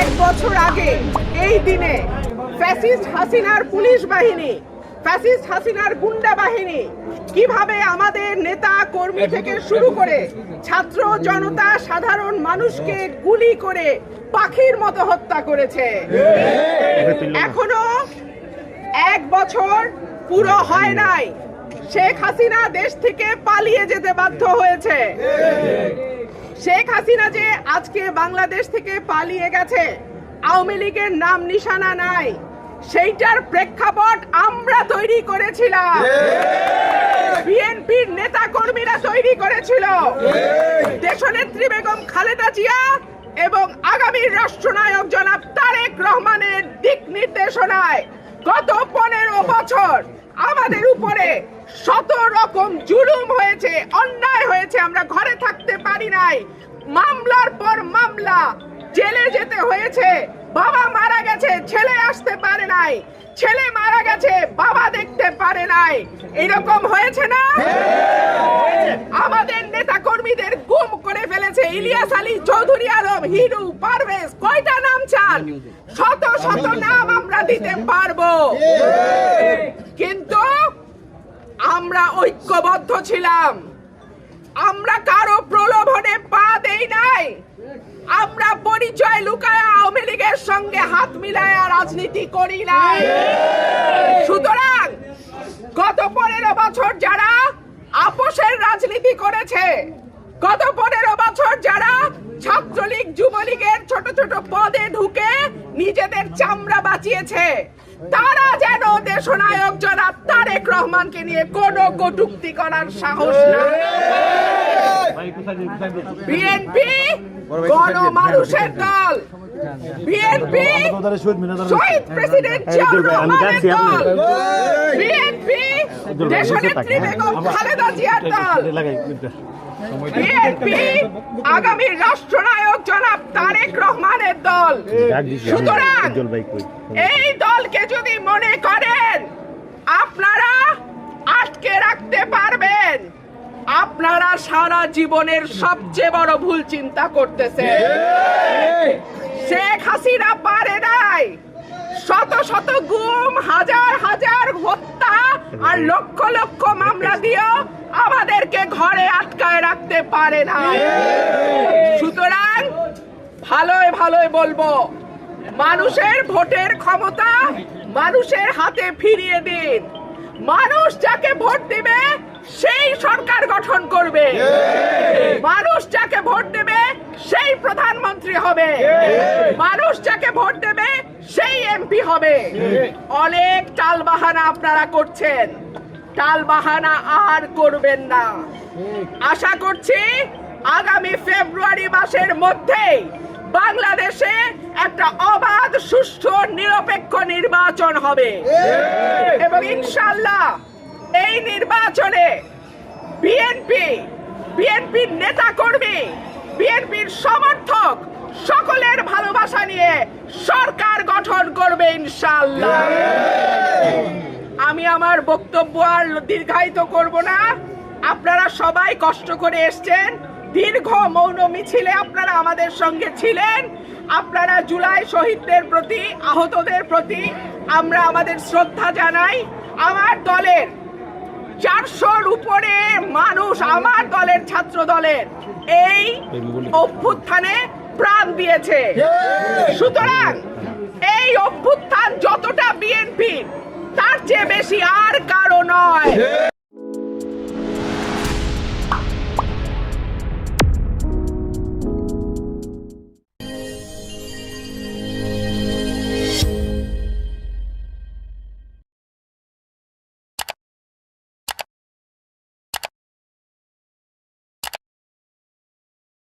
এক বছর আগে এই দিনে ফ্যাসিস্ট হাসিনার পুলিশ বাহিনী ফ্যাসিস্ট হাসিনার গুন্ডা বাহিনী কীভাবে আমাদের নেতা কর্মী থেকে শুরু করে ছাত্র জনতা সাধারণ মানুষকে গুলি করে পাখির মতো হত্যা করেছে। এখনও এক বছর পুরো হয় নাই। শেখ হাসিনা দেশ থেকে পালিয়ে যেতে বাধ্য হয়েছে। শেখ হাসিনা যে আজকে বাংলাদেশ থেকে পালিয়ে গেছে, আওয়ামী লীগের নাম নিশানা নাই। সেইটার প্রেক্ষাপট আমরা তৈরি করেছিলাম। বিএনপির নেতা কর্মীরা তৈরি করেছিল। দেশনেত্রী বেগম খালেদা জিয়া এবং আগামী রাষ্ট্রনায়ক জনাব তারেক রহমানের দিক নির্দেশনায় গত আমাদের উপরে শত রকম জুলুম হয়েছে, অন্যায় হয়েছে, আমরা ঘরে থাকতে পারি নাই। মামলার পর মামলা, জেলে যেতে হয়েছে, বাবা মারা গেছে, ছেলে আসতে পারে নাই, ছেলে মারা গেছে, বাবা দেখতে পারে নাই। এরকম হয়েছে না? আমাদের নেতা কর্মীদের গুম করে ফেলেছে ইলিয়াস আলী চৌধুরী আলম, হিরু, পারভেজ, কয়টা নাম চান? শত শত নাম আমরা দিতে পারব। কিন্তু আমরা ঐক্যবদ্ধ ছিলাম। আমরা কারও প্রলোভনে পা দেই নাই। আমরা পরিচয় লুকায় আওয়ামী লীগের সঙ্গে হাত মিলায় রাজনীতি করি নাই। সুতরাং গত পনেরো বছর যারা আপোষের রাজনীতি করেছে গত পনেরো বছর যারা ছাত্রলীগ, যুবলীগের ছোট ছোট পদে ঢুকে নিজেদের চামড়া বাঁচিয়েছে, তারা যেন দেশ নায়ক জনাব তারেক রহমানকে নিয়ে কোনো কটুক্তি করার সাহস না বিএনপি গণ মানুষের দল বিএনপি শহীদ প্রেসিডেন্ট জিয়াউর রহমানের দল বিএনপি দেশনেত্রী বেগম খালেদা জিয়ার দল বিএনপি আগামী রাষ্ট্রনায়ক জনাব তারেক রহমানের দল সুতরাং এই দলকে যদি মনে করেন আপনারা সারা জীবনের সবচেয়ে বড় ভুল চিন্তা করতেছে। শেখ হাসিনা পারে নাই। শত শত গুম, হাজার হাজার হত্যা আর লক্ষ লক্ষ মামলা দিয়েও আমাদেরকে ঘরে আটকায় রাখতে পারে না সুতরাং ভালোই ভালোই বলব, মানুষের ভোটের ক্ষমতা মানুষের হাতে ফিরিয়ে দিন। মানুষ যাকে ভোট দিবে সেই সরকার গঠন করবে। মানুষ যাকে ভোট দেবে সেই প্রধানমন্ত্রী হবে। মানুষ যাকে ভোট দেবে সেই এমপি হবে। অনেক টালবাহানা আপনারা করছেন। টালবাহানা আর করবেন না। আশা করছি আগামী ফেব্রুয়ারি মাসের মধ্যেই বাংলাদেশে একটা অবাধ সুষ্ঠু নিরপেক্ষ নির্বাচন হবে। এবং ইনশাল্লাহ এই নির্বাচনে বিএনপি বিএনপির নেতা কর্মী বিএনপির সমর্থক সকলের ভালোবাসা নিয়ে সরকার গঠন করবে ইনশাল্লাহ আমি আমার বক্তব্য আর দীর্ঘায়িত করব না। আপনারা সবাই কষ্ট করে এসছেন। দীর্ঘ মৌন মিছিলে আপনারা আমাদের সঙ্গে ছিলেন। আপনারা জুলাই শহীদদের প্রতি, আহতদের প্রতি আমরা আমাদের শ্রদ্ধা জানাই। আমার দলের চারশোর উপরে মানুষ আমার দলের ছাত্র দলের এই অভ্যুত্থানে প্রাণ দিয়েছে। সুতরাং এই অভ্যুত্থান যতটা বিএনপি তার চেয়ে বেশি আর কারও নয়।